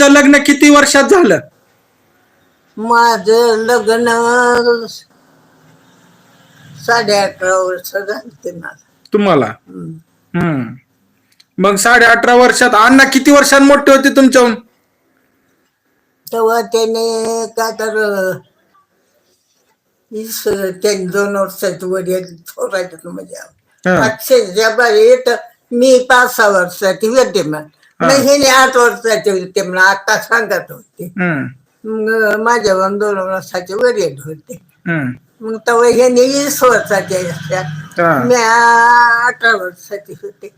तुमचं लग्न किती वर्षात झालं? माझं लग्न साडे अकरा वर्ष झाली मला. तुम्हाला? हम्म. हम्म. मग साडे अठरा वर्षात अण्णा किती वर्षांत मोठे होते तुमच्याहून? तेव्हा त्याने काय तर वीस त्यांनी दोन वर्षाचे वडील थोरायचं म्हणजे हा. पाचशेच्या बाहेर मी पाच सहा वर्षाची होते मग हा. हे आठ वर्षाचे होते म्हणून आता सांगत होते. मग माझ्या दोन वर्षाचे वडील होते. मग तेव्हा हे वीस वर्षाचे असत्या हा, मी अठरा वर्षाची होते.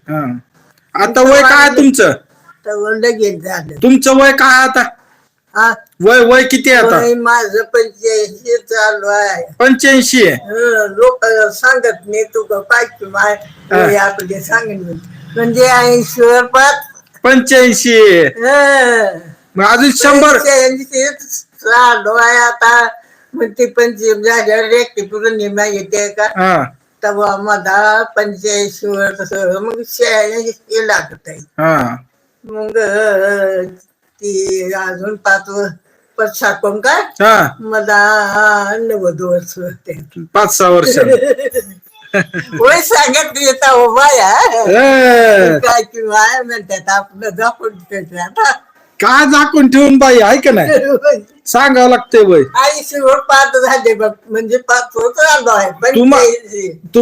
आता वय काय तुमचं? तेव्हा लगेच झालं. तुमचं वय काय आता? वय वय किती आता? माझं पंच्याऐंशी चालू आहे. पंच्याऐंशी लोक सांगत नाही तू का पाहिजे माय वय आपले सांगेन म्हणजे ऐंशी वर पाच पंच्याऐंशी. मग अजून शंभर. आहे आता. मग ती पंचवीस झाल्यावर पूर्ण निम्या येते का? हा. तेव्हा मला पंच्याऐंशी वर तसं मग शहाऐंशी लागत आहे. हा. मग ती अजून पाच पाच साकून काय हा. मला नव्वद वर्ष होते. पाच सहा वर्ष. होय सांगत येता हो. बाया काय किंवा म्हणतात आपलं दाखवून देतात काय झाकून ठेवून बाई आहे का नाही? सांगावं लागतंय आईशी वर पाच झाले बघ म्हणजे पाच होत आलो आहे तुम्हा- पंच्याऐंशी तुम